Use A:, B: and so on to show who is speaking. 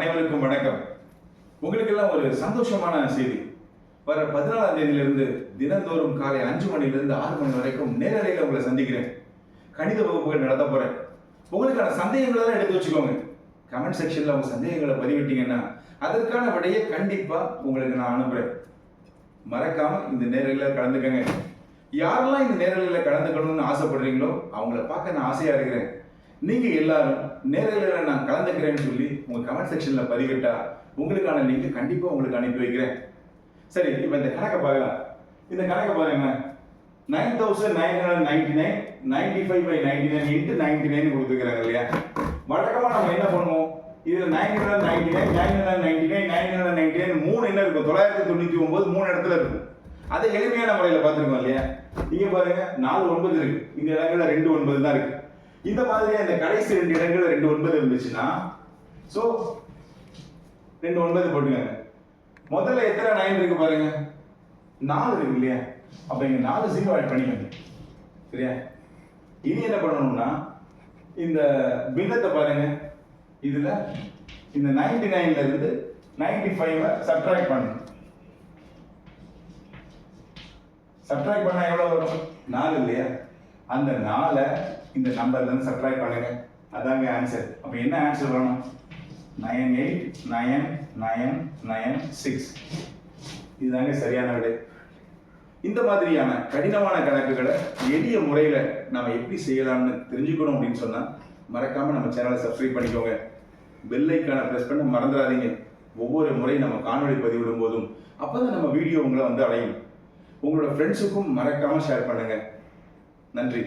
A: அனைவருக்கும் வணக்கம். உங்களுக்கெல்லாம் ஒரு சந்தோஷமான செய்தி. வர பதினாலாம் தேதியிலிருந்து தினந்தோறும் காலை அஞ்சு மணிலிருந்து ஆறு மணி வரைக்கும் நேரலையில் உங்களை சந்திக்கிறேன். கணித வகுப்புகள் நடத்த போறேன். உங்களுக்கான சந்தேகங்களை தான் எடுத்து வச்சுக்கோங்க. கமெண்ட் செக்ஷன்ல உங்க சந்தேகங்களை பதிவிட்டீங்கன்னா அதற்கான விடையை கண்டிப்பா உங்களுக்கு நான் அனுப்புறேன். மறக்காம இந்த நேரலையில் கலந்துக்கங்க. யாரெல்லாம் இந்த நேரலையில் கலந்துக்கணும்னு ஆசைப்படுறீங்களோ அவங்கள பார்க்க நான் ஆசையா இருக்கிறேன். நீங்கள் எல்லாரும் நேரில் நான் கலந்துக்கிறேன்னு சொல்லி உங்கள் கமெண்ட் செக்ஷனில் பதிவிட்டா உங்களுக்கான லிங்க் கண்டிப்பாக உங்களுக்கு அனுப்பி வைக்கிறேன். சரி இப்போ இந்த கணக்கை பார்க்கலாம். இந்த கணக்கை பாருங்க. Nine thousand nine hundred ninety nine ninety five by ninety nine into ninety nine கொடுத்துக்கிறாங்க இல்லையா? வழக்கமாக நம்ம என்ன பண்ணுவோம்? இதில் nine hundred ninety nine nine hundred ninety nine nine hundred ninety nine மூணு என்ன இருக்கும்? தொள்ளாயிரத்தி தொண்ணூற்றி ஒம்பது மூணு இடத்துல இருக்கும். அதை எளிமையான முறையில் பார்த்துருக்கோம் இல்லையா? இங்கே பாருங்க நாலு ஒன்பது இருக்கு. இந்த இடங்கள்ல ரெண்டு ஒன்பது தான் இருக்கு. இந்த மாதிரி அந்த கடைசி ரெண்டு இடங்கள் ரெண்டு ஒன்பது இருந்துச்சுன்னா ஸோ ரெண்டு ஒன்பது போட்டுக்கோங்க. முதல்ல எத்தனை நைன் இருக்கு பாருங்க. நாலு இருக்கு இல்லையா? அப்ப இங்க நாலு ஜீரோ ஆட் பண்ணிக்கோங்க. சரியா? இனி என்ன பண்ணணும்னா இந்த பின்னத்தை பாருங்க. இதுல இந்த நைன்டி நைன்ல இருந்து நைன்டி ஃபைவ் சப்ட்ராக்ட் பண்ணணும் சப்ட்ராக்ட் பண்ணா எவ்வளவு வரும்? நாலு இல்லையா? அந்த நாளை இந்த நம்பர்ல இருந்து சப்ட்ராக்ட் பண்ணுங்க. அதாங்க ஆன்சர் அப்ப என்ன ஆன்சர் வரணும் nine eight nine nine nine six இதுதாங்க சரியான விடை. இந்த மாதிரியான கடினமான கணக்குகளை எளிய முறையில் நம்ம எப்படி செய்யலாம்னு தெரிஞ்சுக்கணும் அப்படின்னு சொன்னால் மறக்காம நம்ம சேனலை சப்ஸ்கிரைப் பண்ணிக்கோங்க. பெல்லைக்கான ப்ரெஸ் பண்ண மறந்துடாதீங்க. ஒவ்வொரு முறை நம்ம காணொலி பதிவிடும் போதும் அப்போ தான் நம்ம வீடியோ உங்களை வந்து அடையும். உங்களோட ஃப்ரெண்ட்ஸுக்கும் மறக்காமல் ஷேர் பண்ணுங்கள் நன்றி.